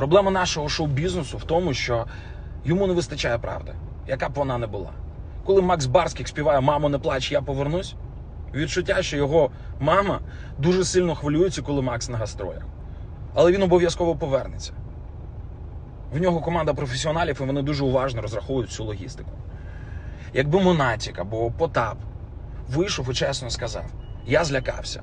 Проблема нашого шоу-бізнесу в тому, що йому не вистачає правди, яка б вона не була. Коли Макс Барських співає Мамо, не плач, я повернусь. Відчуття, що його мама дуже сильно хвилюється, коли Макс на гастроях. Але він обов'язково повернеться. В нього команда професіоналів, і вони дуже уважно розраховують всю логістику. Якби Монатік або Потап вийшов і чесно сказав: я злякався.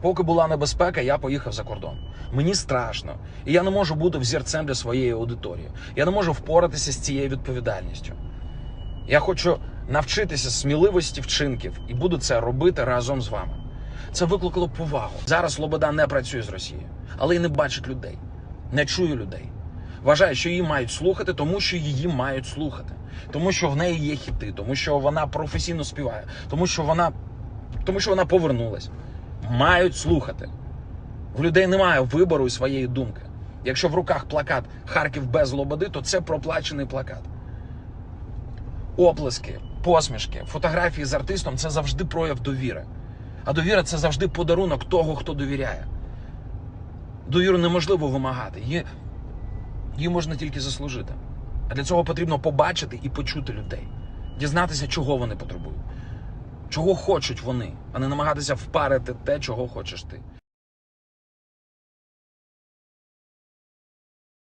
Поки була небезпека, я поїхав за кордон. Мені страшно, і я не можу бути взірцем для своєї аудиторії. Я не можу впоратися з цією відповідальністю. Я хочу навчитися сміливості вчинків і буду це робити разом з вами. Це викликало повагу. Зараз Лобода не працює з Росією, але й не бачить людей, не чує людей. Вважає, що її мають слухати, тому що її мають слухати, тому що в неї є хіти, тому що вона професійно співає, тому що вона, тому що вона повернулась. Мають слухати. В людей немає вибору і своєї думки. Якщо в руках плакат Харків без Лободи, то це проплачений плакат. Оплески, посмішки, фотографії з артистом це завжди прояв довіри. А довіра це завжди подарунок того, хто довіряє. Довіру неможливо вимагати. Її, її можна тільки заслужити. А для цього потрібно побачити і почути людей, дізнатися, чого вони потребують, чого хочуть вони, а не намагатися впарити те, чого хочеш ти.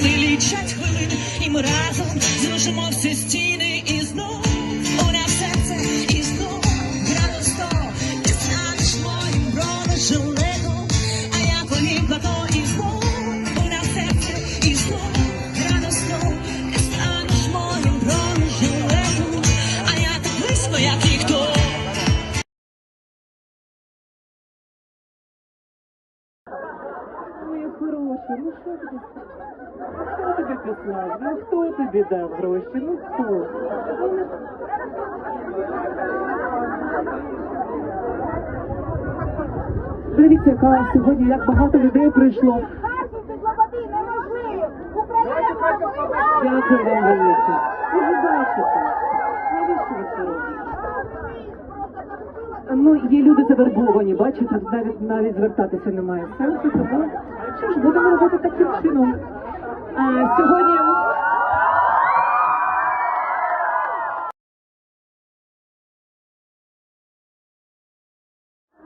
Лічать хвилини, і ми разом зрушимо всі стіни хороша, ну що тобі? Хто тобі послав? Ну хто тобі дав гроші? Ну хто? Ну, Дивіться, яка сьогодні, як багато людей прийшло. Дякую вам велике. Ви ж бачите. Навіщо ви це робите? Ну, є люди завербовані, бачите, навіть навіть звертатися немає сенсу, тому що ж будемо робити таким чином. А, сьогодні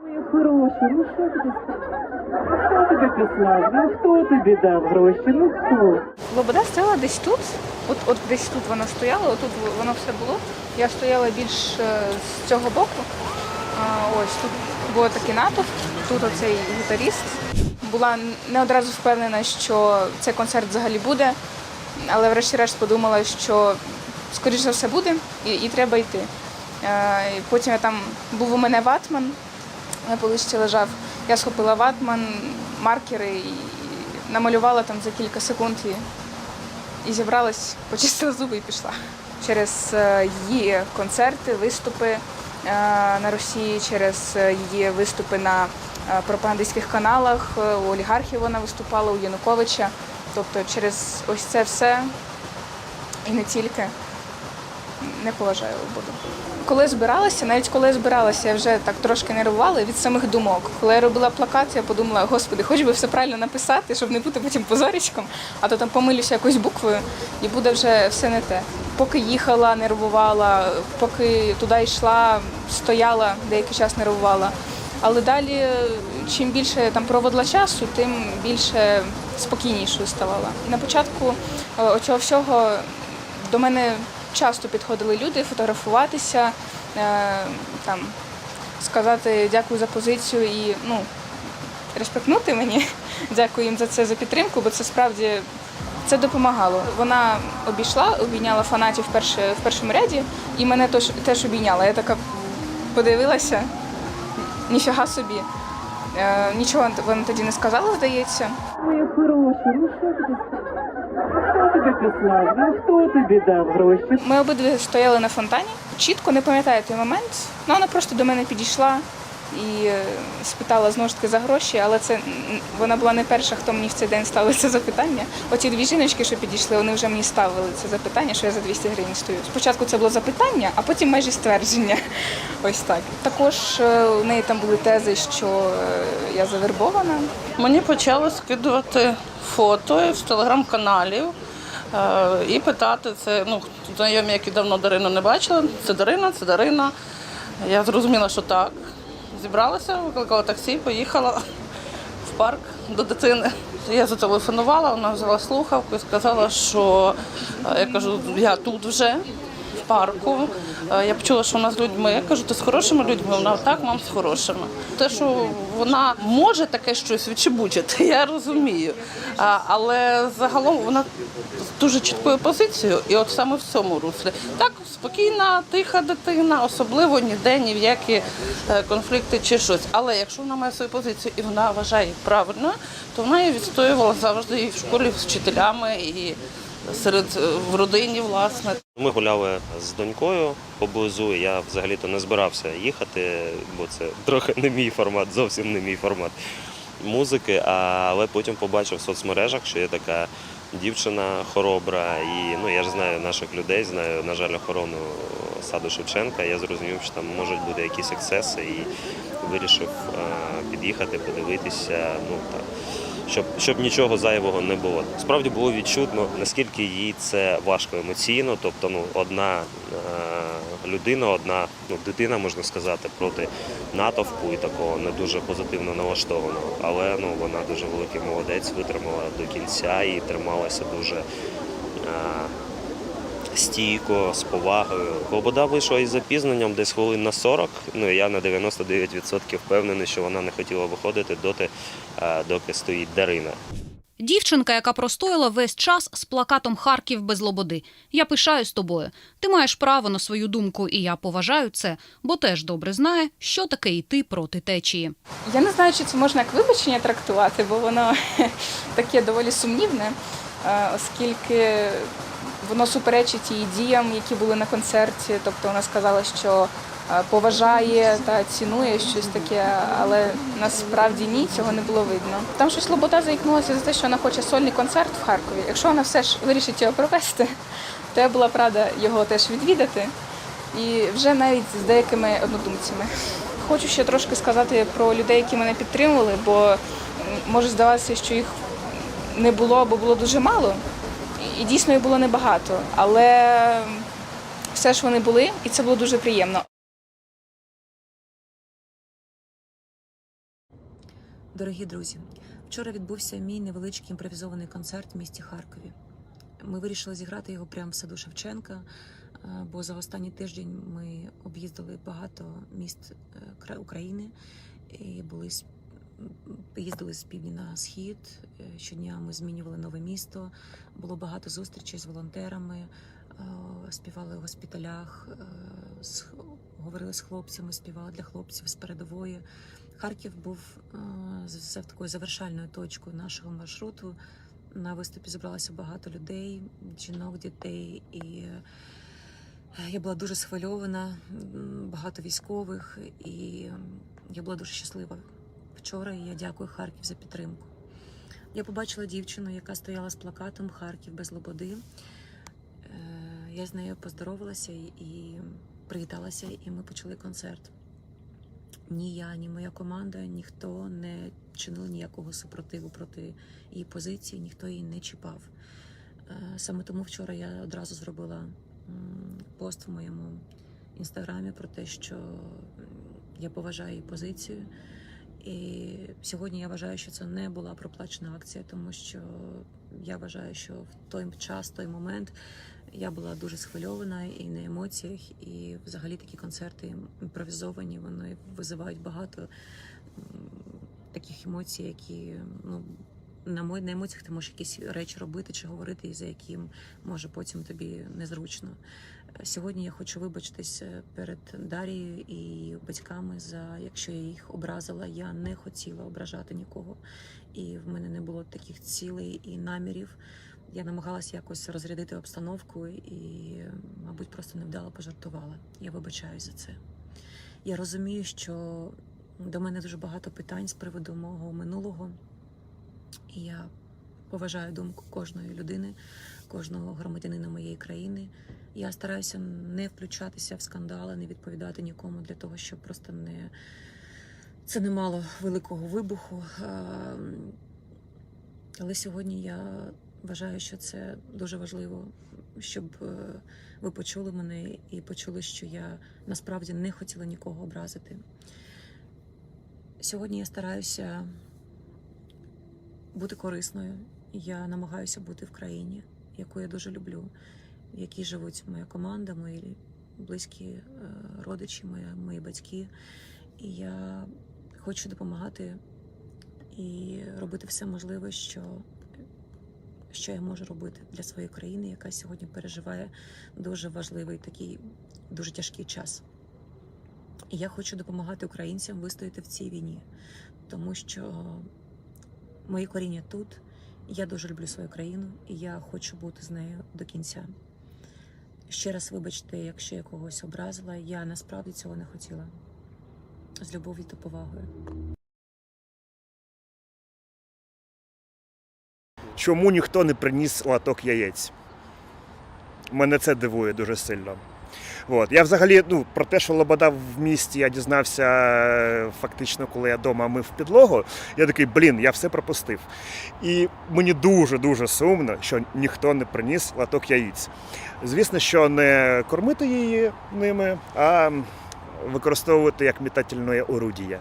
Моя хороша, ну що тобі? Хто тобі послав? Ну хто тобі дав гроші? Ну хто? Лобода стояла десь тут, от, от десь тут вона стояла, отут воно все було. Я стояла більш е, з цього боку. А, ось тут було такий натовп, тут оцей гітаріст. Була не одразу впевнена, що цей концерт взагалі буде, але врешті-решт подумала, що скоріш за все буде і, і треба йти. Е, потім я там був у мене ватман, на поличці лежав. Я схопила ватман, маркери і намалювала там за кілька секунд і, і зібралась, почистила зуби і пішла. Через е, її концерти, виступи е, на Росії, через е, її виступи на пропагандистських каналах, е, у олігархів вона виступала, у Януковича. Тобто через ось це все і не тільки не поважаю Лободу. Коли збиралася, навіть коли збиралася, я вже так трошки нервувала від самих думок. Коли я робила плакат, я подумала, господи, хоч би все правильно написати, щоб не бути потім позорічком, а то там помилюся якоюсь буквою і буде вже все не те. Поки їхала, нервувала, поки туди йшла, стояла, деякий час нервувала. Але далі, чим більше там проводила часу, тим більше спокійнішою ставала. На початку е, оцього всього до мене часто підходили люди фотографуватися, е, там, сказати дякую за позицію і ну, респектнути мені. Дякую їм за це за підтримку, бо це справді це допомагало. Вона обійшла, обійняла фанатів в, першому ряді і мене теж обійняла. Я така подивилася, ніфіга собі. Е, нічого вона тоді не сказала, здається. Моя хороша, ну що тобі? Хто тобі послав? Ну хто тобі дав гроші? Ми обидві стояли на фонтані. Чітко не пам'ятаю той момент. Ну, вона просто до мене підійшла, і е, спитала знову ж таки за гроші, але це вона була не перша, хто мені в цей день ставив це запитання. Оці дві жіночки, що підійшли, вони вже мені ставили це запитання, що я за 200 гривень стою. Спочатку це було запитання, а потім майже ствердження. Ось так. Також е, у неї там були тези, що е, я завербована. Мені почали скидувати фото з телеграм-каналів і питати це. Ну, знайомі, які давно Дарину не бачили. Це Дарина, це Дарина. Я зрозуміла, що так. Зібралася, викликала таксі, поїхала в парк до дитини. Я зателефонувала, вона взяла слухавку і сказала, що е, я кажу, я тут вже в парку. Е, Я почула, що вона з людьми. Я кажу, ти з хорошими людьми? Вона так, мам, з хорошими. Те, що вона може таке щось відчебучити, я розумію. Але загалом вона з дуже чіткою позицією, і от саме в цьому руслі. Так, спокійна, тиха дитина, особливо ніде ні в які е, конфлікти чи щось. Але якщо вона має свою позицію і вона вважає її правильною, то вона її відстоювала завжди і в школі з вчителями, і серед е, в родині, власне. Ми гуляли з донькою поблизу. Я взагалі-то не збирався їхати, бо це трохи не мій формат, зовсім не мій формат музики. Але потім побачив в соцмережах, що є така дівчина хоробра. І ну я ж знаю наших людей, знаю, на жаль, охорону саду Шевченка. Я зрозумів, що там можуть бути якісь ексцеси, і вирішив е, під'їхати, подивитися. Ну так щоб, щоб нічого зайвого не було. Справді було відчутно, наскільки їй це важко емоційно. Тобто, ну, одна е, людина, одна ну, дитина, можна сказати, проти натовпу і такого не дуже позитивно налаштованого. Але ну, вона дуже великий молодець, витримала до кінця і трималася дуже. Е, Стійко, з повагою. Лобода вийшла із запізненням десь хвилин на 40. Ну я на 99% впевнений, що вона не хотіла виходити доти, е, доки стоїть Дарина. Дівчинка, яка простояла весь час з плакатом Харків без лободи. Я пишаюсь тобою. Ти маєш право на свою думку, і я поважаю це, бо теж добре знає, що таке йти проти течії. Я не знаю, чи це можна як вибачення трактувати, бо воно таке доволі сумнівне, е, оскільки воно суперечить її діям, які були на концерті. Тобто вона сказала, що е, поважає та цінує щось таке, але насправді ні, цього не було видно. Там щось Лобота заікнулася за те, що вона хоче сольний концерт в Харкові. Якщо вона все ж вирішить його провести, то я була б рада його теж відвідати. І вже навіть з деякими однодумцями. Хочу ще трошки сказати про людей, які мене підтримували, бо може здаватися, що їх не було або було дуже мало. І дійсно їх було небагато. Але все ж вони були, і це було дуже приємно. Дорогі друзі, вчора відбувся мій невеличкий імпровізований концерт в місті Харкові. Ми вирішили зіграти його прямо в саду Шевченка, е, бо за останній тиждень ми об'їздили багато міст е, України і були їздили з півдня на схід. Е, Щодня ми змінювали нове місто. Було багато зустрічей з волонтерами, е, співали в госпіталях, е, говорили з хлопцями, співали для хлопців з передової. Харків був такою завершальною точкою нашого маршруту. На виступі зібралося багато людей, жінок, дітей, і я була дуже схвильована, багато військових, і я була дуже щаслива вчора. І я дякую Харків за підтримку. Я побачила дівчину, яка стояла з плакатом Харків без лободи. Е, Я з нею поздоровалася і- привіталася, і ми почали концерт ні я, ні моя команда, ніхто не чинив ніякого супротиву проти її позиції, ніхто її не чіпав. Е, Саме тому вчора я одразу зробила пост в моєму інстаграмі про те, що я поважаю її позицію. І сьогодні я вважаю, що це не була проплачена акція, тому що я вважаю, що в той час, той момент я була дуже схвильована і на емоціях, і взагалі такі концерти імпровізовані, вони визивають багато таких емоцій, які ну. На мо- на емоціях ти можеш якісь речі робити чи говорити, і за яким може потім тобі незручно. Сьогодні я хочу вибачитись е, перед Дарією і батьками за якщо я їх образила. Я не хотіла ображати нікого, і в мене не було таких цілей і намірів. Я намагалася якось розрядити обстановку і, мабуть, просто невдало пожартувала. Я вибачаюсь за це. Я розумію, що До мене дуже багато питань з приводу мого минулого. І я поважаю думку кожної людини, кожного громадянина моєї країни. Я стараюся не включатися в скандали, не відповідати нікому для того, щоб просто не це не мало великого вибуху. Ем, Але сьогодні я вважаю, що це дуже важливо, щоб е, ви почули мене і почули, що я насправді не хотіла нікого образити. Сьогодні я стараюся бути корисною. Я намагаюся бути в країні, яку я дуже люблю, в якій живуть моя команда, мої близькі е, родичі, мої, мої батьки. І я хочу допомагати і робити все можливе, що, що я можу робити для своєї країни, яка сьогодні переживає дуже важливий такий дуже тяжкий час. І я хочу допомагати українцям вистояти в цій війні, тому що мої коріння тут. Я дуже люблю свою країну і я хочу бути з нею до кінця. Ще раз вибачте, якщо я когось образила, я насправді цього не хотіла. З любов'ю та повагою. чому ніхто не приніс латок яєць. Мене це дивує дуже сильно. От. Я взагалі ну, про те, що Лобода в місті я дізнався е, фактично, коли я вдома мив підлогу. Я такий, блін, я все пропустив. І мені дуже-дуже сумно, що ніхто не приніс латок яїць. Звісно, що не кормити її ними, а використовувати як мітательне орудіє.